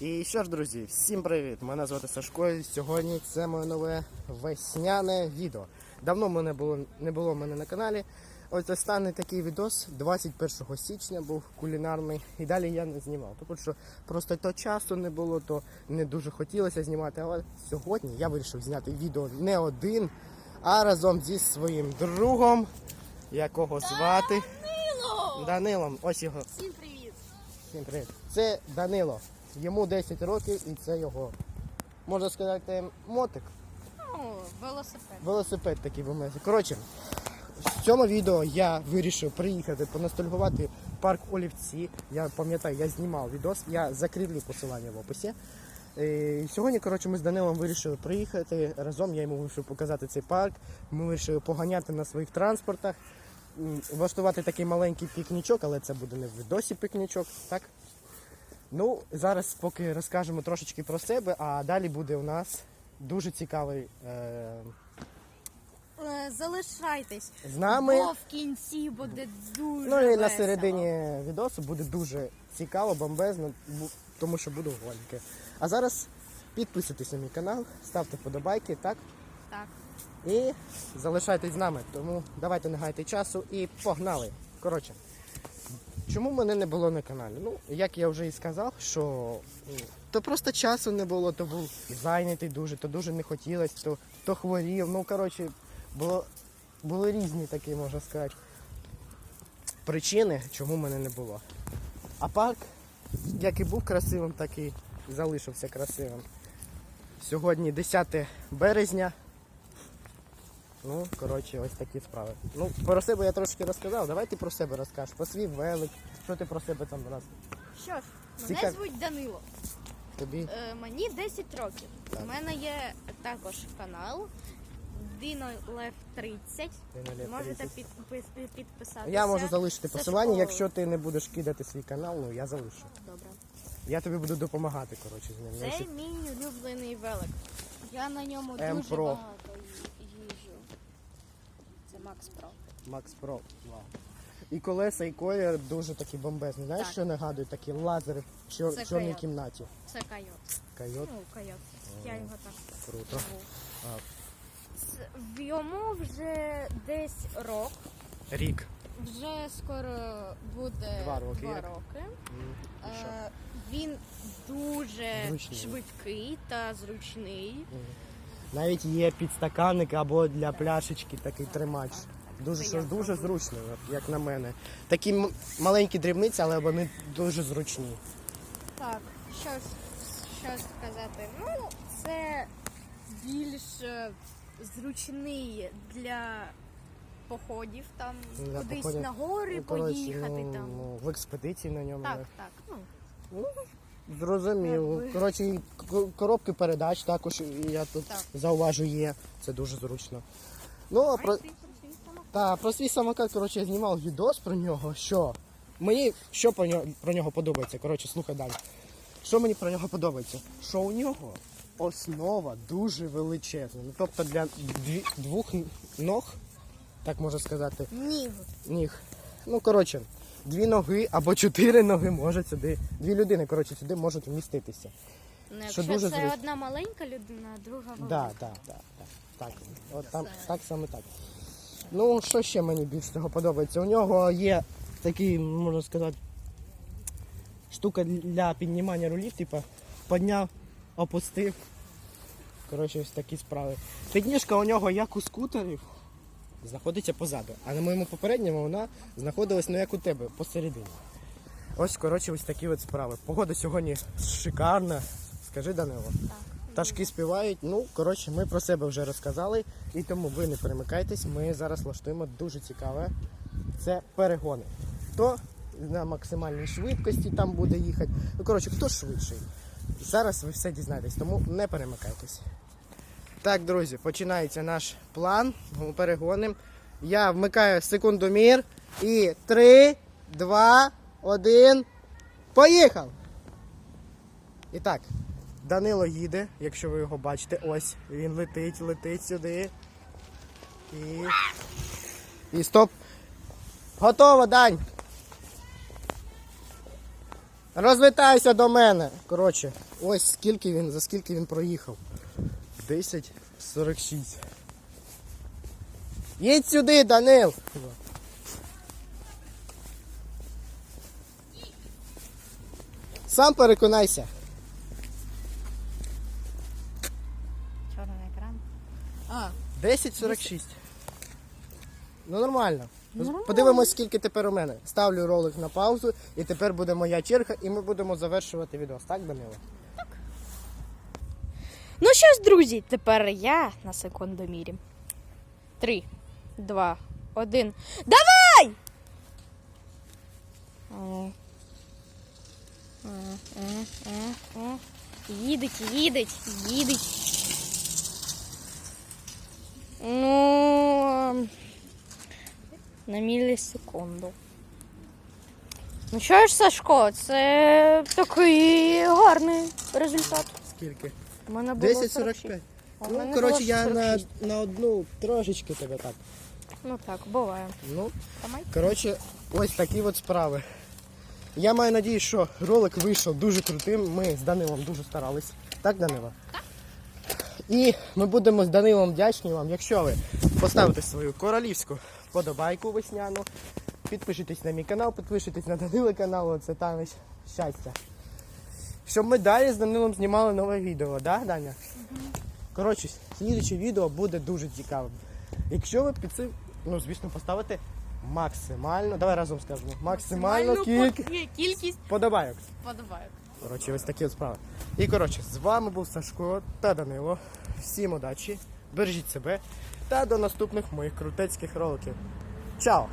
І що ж, друзі, всім привіт! Мене звати Сашко. і Сьогодні це моє нове весняне відео. Давно мене було не було в мене на каналі. Ось останній такий відос 21 січня був кулінарний, і далі я не знімав. Тому що просто то часу не було, то не дуже хотілося знімати. Але сьогодні я вирішив зняти відео не один, а разом зі своїм другом, якого звати Данило! Данилом. Ось його. Всім привіт! Всім привіт. Це Данило. Йому 10 років і це його, можна сказати, мотик. Ну, велосипед. Велосипед такий бомбезний. Коротше, в цьому відео я вирішив приїхати поностальгувати парк Олівці. Я пам'ятаю, я знімав відос, я закріплю посилання в описі. Е, І сьогодні, коротше, ми з Данилом вирішили приїхати разом. Я йому вирішив показати цей парк. Ми вирішили поганяти на своїх транспортах, влаштувати такий маленький пікнічок, але це буде не в відосі пікнічок, так? Ну, зараз поки розкажемо трошечки про себе, а далі буде у нас дуже цікавий. Е- Е, Залишайтесь. з нами. Бо в кінці буде дуже Ну і на весело. середині відосу буде дуже цікаво, бомбезно, тому що буду гонки. А зараз підписуйтесь на мій канал, ставте вподобайки, так? Так. І залишайтесь з нами. Тому давайте не гайте часу і погнали. Коротше, чому мене не було на каналі? Ну, як я вже і сказав, що то просто часу не було, то був зайнятий дуже, то дуже не хотілося, то, то хворів. Ну, коротше, було, були різні такі, можна сказати, причини, чому мене не було. А парк, як і був красивим, так і залишився красивим. Сьогодні 10 березня. Ну, коротше, ось такі справи. Ну, про себе я трошки розказав. Давай ти про себе розкажеш, про свій велик, що ти про себе там раз. Що ж, мене Цікав- звуть Данило. Тобі Е, мені 10 років. Так. У мене є також канал Dino Lev 30. Dino Lev Можете 30. підпис- під- підписатися. я можу залишити Це посилання, школа. якщо ти не будеш кидати свій канал, ну я залишу. Добре. Я тобі буду допомагати, коротше, з ним. Це мій улюблений велик. Я на ньому дуже Pro. багато Max Pro. Макс Про. Вау. І колеса, і колір дуже такі бомбезні. Знаєш, Так. що нагадують такі лазери в чор- Це чорній Койот. кімнаті. Це койот. Койот, Ну, койот. Я його так круто. зву. А. Це- в Йому вже десь рок. Рік. Вже скоро буде Два роки, як? роки. М, і що? Е, Він дуже Зручний. швидкий та зручний. Навіть є підстаканник або для пляшечки такий тримач. Дуже що дуже зручно, як на мене. Такі маленькі дрібниці, але вони дуже зручні. Так, що, що сказати? Ну, це більш е, зручний для походів, там Для кудись походів. на гори Ну, поїхати ну, там. ну, в експедиції на ньому. Так, так. Ну, Зрозумів. Коротше, і к- коробки передач також я тут Так. зауважу є. Це дуже зручно. Ну, а про, та, про свій самокат, коротше, я знімав відос про нього, що мені що про нього, про нього подобається. Коротше, слухай далі. Що мені про нього подобається? Що у нього основа дуже величезна. Ну, тобто для дві, двох ног, так можна сказати, Ні. ніг. Ну, коротше, дві ноги або чотири ноги можуть сюди. Дві людини, коротше, сюди можуть вміститися. Ну, якщо дуже це зручно. одна маленька людина, а друга велика. Да, да, да, да. Так, от там, так саме так. Ну, що ще мені більш цього подобається? У нього є такий, можна сказати, штука для піднімання рулів, типу, підняв, опустив. Коротше, ось такі справи. Підніжка у нього, як у скутерів, знаходиться позаду. А на моєму попередньому вона знаходилась, ну як у тебе, посередині. Ось, коротше, ось такі от справи. Погода сьогодні шикарна. Скажи, Данило. Так. Пташки співають. Ну, коротше, ми про себе вже розказали, і тому ви не перемикайтесь. Ми зараз влаштуємо дуже цікаве. Це перегони. Хто на максимальній швидкості там буде їхати. Ну, коротше, хто швидший. Зараз ви все дізнаєтесь, тому не перемикайтесь. Так, друзі, починається наш план. Ну, Перегони. Я вмикаю секундомір. І 3, 2, 1. Поїхав! І так, Данило їде, якщо ви його бачите, ось він летить, летить сюди. І. І стоп. Готово, Дань. Розвертайся до мене. Коротше, ось скільки він, за скільки він проїхав. 10.46. Їдь сюди, Данил. Сам переконайся. Чорний екран. А, 10.46. Ну нормально. Нормально. Подивимось, скільки тепер у мене. Ставлю ролик на паузу, і тепер буде моя черга, і ми будемо завершувати відео. Так, Данило? Ну що ж, друзі, тепер я на секундомірі. Три, два, один. Давай! Їдеть, їдеть, їдеть. Ну. На мілісекунду. Ну що ж, Сашко, це такий гарний результат. Скільки? У мене було 10.45. А в Ну, мене коротше, було я на, 46. на одну трошечки тебе так. Ну так, буває. Ну, коротше, ось такі от справи. Я маю надію, що ролик вийшов дуже крутим. Ми з Данилом дуже старались. Так, Данило? Так. І ми будемо з Данилом вдячні вам, якщо ви поставите свою королівську вподобайку весняну, підпишитесь на мій канал, підпишитесь на Данила канал, це танець щастя. Щоб ми далі з Данилом знімали нове відео, да, Даня? Коротше, слідуче відео буде дуже цікавим. Якщо ви під цим, ну звісно, поставите максимально, давай разом скажемо, максимально кількість кількість подобайок. подобайок. Коротше, ось такі от справи. І коротше, з вами був Сашко та Данило. Всім удачі, бережіть себе та до наступних моїх крутецьких роликів. Чао!